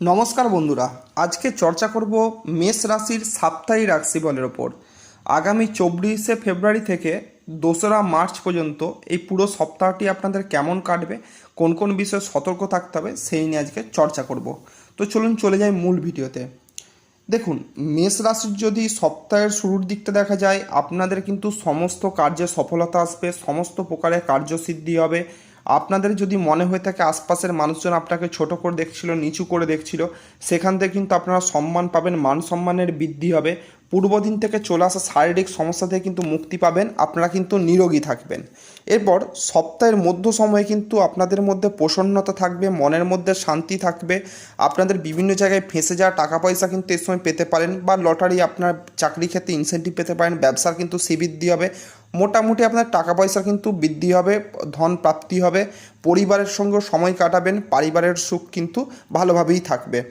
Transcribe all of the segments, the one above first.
নমস্কার বন্ধুরা, আজকে চর্চা করব মেষ রাশির সাপ্তাহিক রাশি রাশিফলের ওপর। আগামী চব্বিশে ফেব্রুয়ারি থেকে দোসরা মার্চ পর্যন্ত এই পুরো সপ্তাহটি আপনাদের কেমন কাটবে, কোন কোন বিষয়ে সতর্ক থাকতে হবে, সেই নিয়ে আজকে চর্চা করব। তো চলুন চলে যাই মূল ভিডিওতে। দেখুন, মেষ রাশির যদি সপ্তাহের শুরুর দিকটা দেখা যায়, আপনাদের কিন্তু সমস্ত কার্যে সফলতা আসবে, সমস্ত প্রকারের কার্যসিদ্ধি হবে আপনাদের যদি মনে হয়ে থাকে আশপাশের মানুষজন আপনাকে ছোট করে দেখছিল, নিচু করে দেখছিল, সেখান থেকে কিন্তু আপনারা সম্মান পাবেন, মান সম্মানের বৃদ্ধি হবে। পূর্বদিন থেকে চলে আসা শারীরিক সমস্যা থেকে কিন্তু মুক্তি পাবেন, আপনারা কিন্তু নিরোগী থাকবেন। এরপর সপ্তাহের মধ্য সময়ে কিন্তু আপনাদের মধ্যে প্রসন্নতা থাকবে, মনের মধ্যে শান্তি থাকবে। আপনাদের বিভিন্ন জায়গায় ফেঁসে যাওয়া টাকা পয়সা কিন্তু এই সময় পেতে পারেন বা লটারি আপনার চাকরি ক্ষেত্রে ইনসেন্টিভ পেতে পারেন, ব্যবসার কিন্তু শ্রীবৃদ্ধি হবে। মোটামুটি আপনার টাকা পয়সা কিন্তু বৃদ্ধি হবে, ধন প্রাপ্তি হবে, পরিবারের সঙ্গে সময় কাটাবেন, পারিবারের সুখ কিন্তু ভালোভাবেই থাকবে।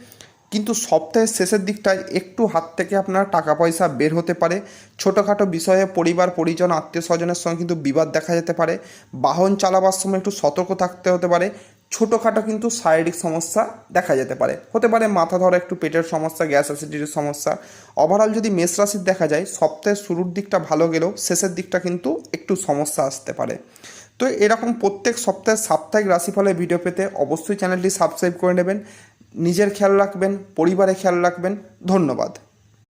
কিন্তু সপ্তাহের শেষের দিকটায় একটু হাত থেকে আপনার টাকা পয়সা বের হতে পারে। ছোটোখাটো বিষয়ে পরিবার, পরিজন আত্মীয় স্বজনের সঙ্গে কিন্তু বিবাদ দেখা যেতে পারে। বাহন চালাবার সময় একটু সতর্ক থাকতে হতে পারে। ছোটোখাটো কিন্তু শারীরিক সমস্যা দেখা যেতে পারে। হতে পারে মাথা ধরা একটু, পেটের সমস্যা, গ্যাস অ্যাসিডিটির সমস্যা। ওভারঅল যদি মেষ রাশির দেখা যায়, সপ্তাহের শুরুর দিকটা ভালো গেলেও শেষের দিকটা কিন্তু একটু সমস্যা আসতে পারে। তো এরকম প্রত্যেক সপ্তাহে সাপ্তাহিক রাশিফলের ভিডিও পেতে অবশ্যই চ্যানেলটি সাবস্ক্রাইব করে নেবেন। নিজের খেয়াল রাখবেন, পরিবারের খেয়াল রাখবেন। ধন্যবাদ।